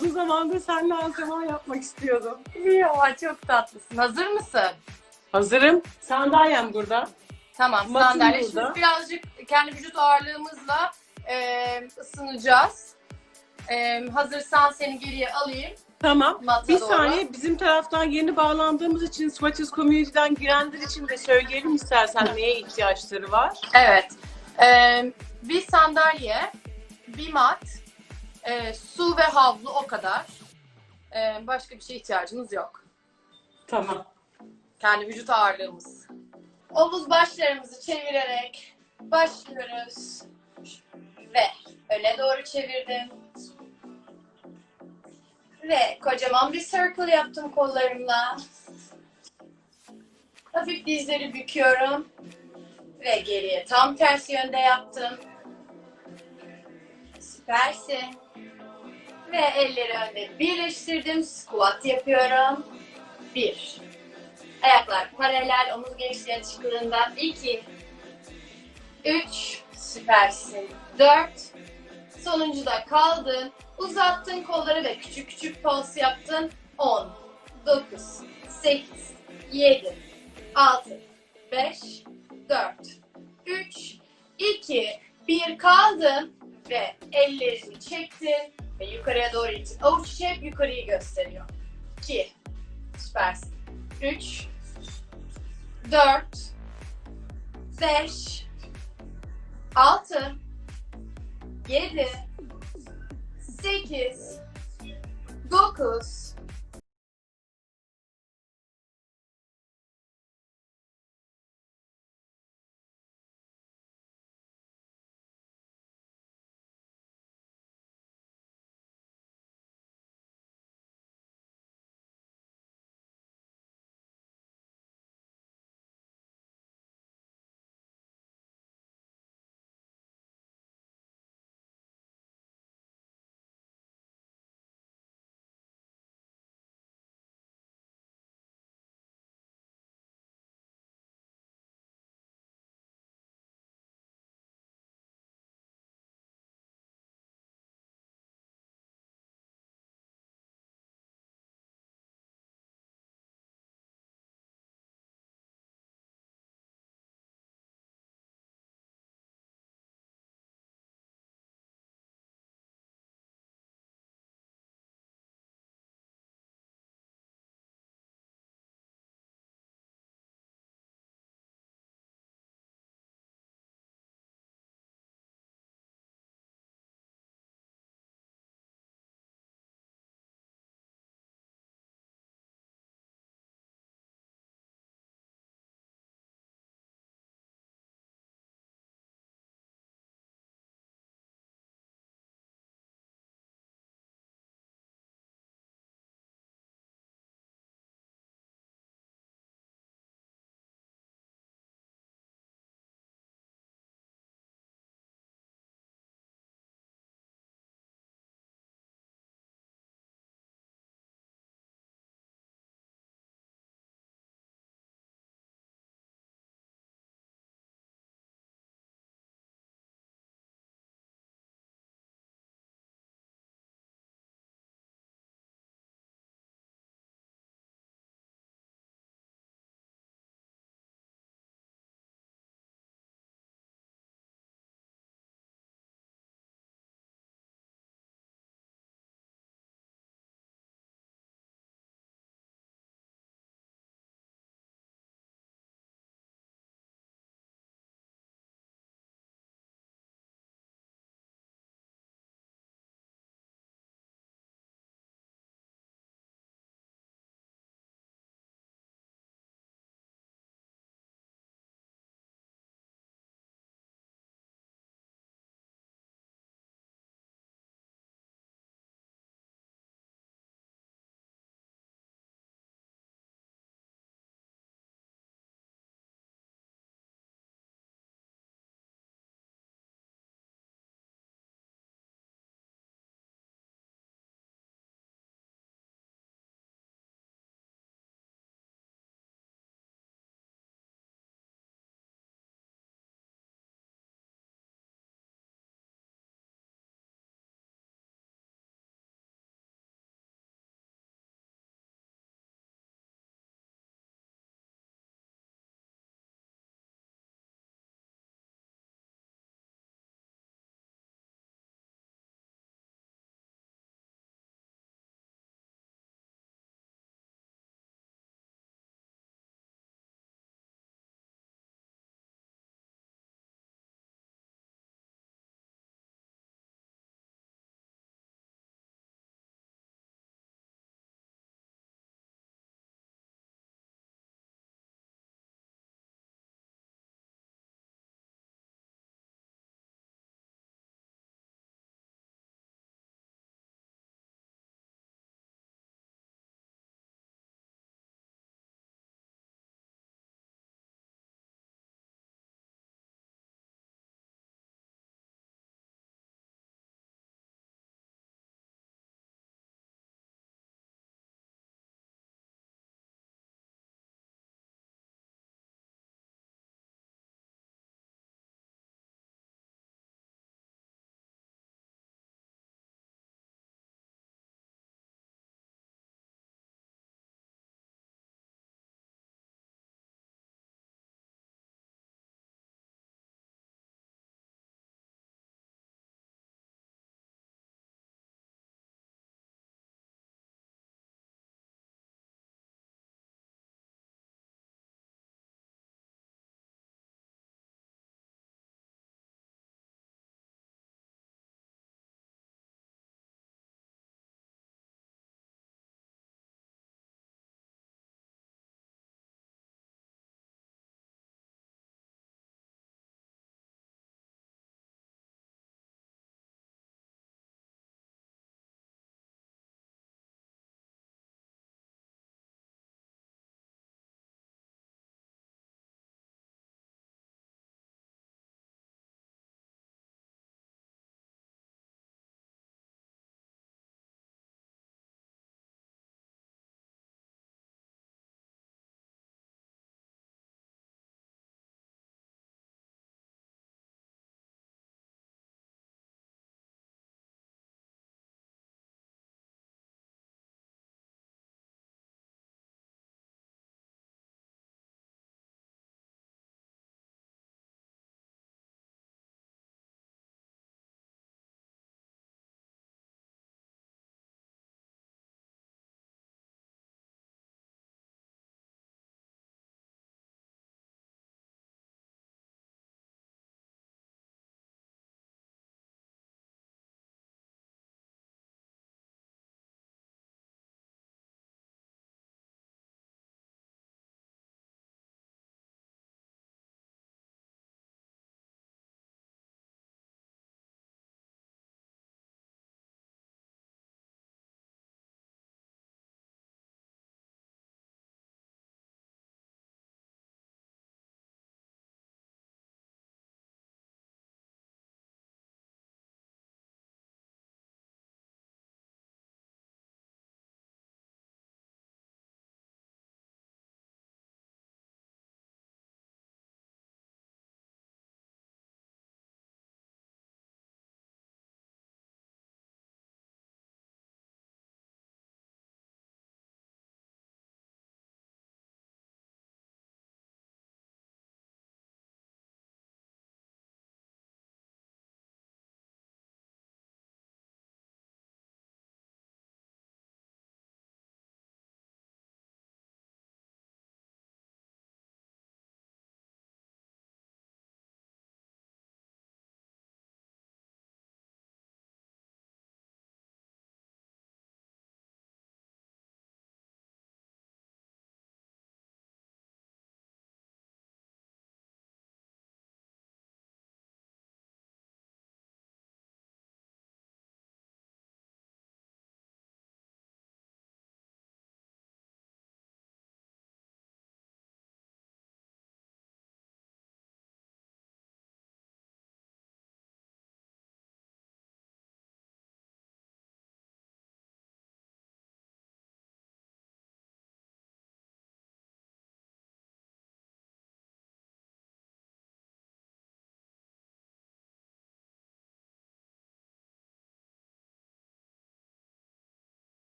Uzun zamandır seninle antrenman yapmak istiyordum. Ya çok tatlısın. Hazır mısın? Hazırım. Sandalyem burada. Tamam Matın sandalye. burada. Şimdi birazcık kendi vücut ağırlığımızla e, ısınacağız. E, hazırsan seni geriye alayım. Tamam. Mata Bir doğru. saniye bizim taraftan yeni bağlandığımız için Swatches Community'den girenler için de söyleyelim istersen neye ihtiyaçları var. Evet. E, bir sandalye, bir mat, e, su ve havlu o kadar. E, başka bir şeye ihtiyacımız yok. Tamam. Kendi vücut ağırlığımız. Omuz başlarımızı çevirerek başlıyoruz. Ve öne doğru çevirdim. Ve kocaman bir circle yaptım kollarımla. Hafif dizleri büküyorum. Ve geriye tam ters yönde yaptım. Süpersin. Ve elleri önde birleştirdim. Squat yapıyorum. Bir. Ayaklar paralel, omuz genişliğe çıkıldığında 2, 3, süpersin. 4, sonuncuda kaldın, uzattın kolları ve küçük küçük pulse yaptın. 10, 9, 8, 7, 6, 5, 4, 3, 2, 1 kaldın ve ellerini çektin ve yukarıya doğru ittin. Avuç içi hep yukarıyı gösteriyor. 2, süpersin. 3 4 5 6 7 8 9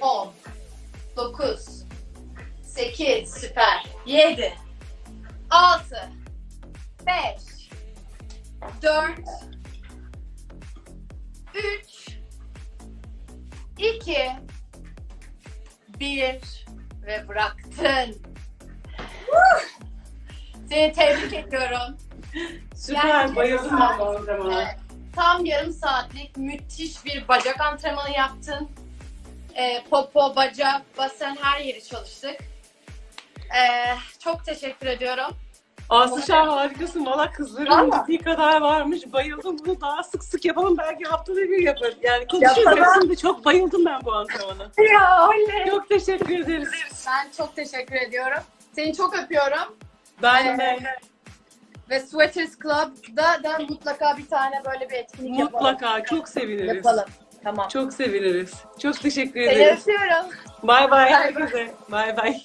10, 9, 8, süper. 7, 6, 5, 4, 3, 2, 1 ve bıraktın. Seni tebrik ediyorum. Süper. Yani- Bayıldım ben bu antrenmana. Evet, tam yarım saatlik müthiş bir bacak antrenmanı yaptın. Ee, popo, bacak, basen her yeri çalıştık. Ee, çok teşekkür ediyorum. Aslışah harikasın. Valla kızların gittiği kadar varmış. Bayıldım. Bunu daha sık sık yapalım. Belki haftada bir yaparız. Yani. Yapalım. hepsinde çok bayıldım ben bu antrenmana. Ya öyle. Çok teşekkür ederiz. Ben çok teşekkür ediyorum. Seni çok öpüyorum. Ben de Ee, Ve Sweaters Club'da da mutlaka bir tane böyle bir etkinlik yapalım. mutlaka çok seviniriz. Yapalım. Tamam. Çok seviniriz. Çok teşekkür Seni ederiz. öpüyorum. Bay bay Bay bay. herkese. Bay bay.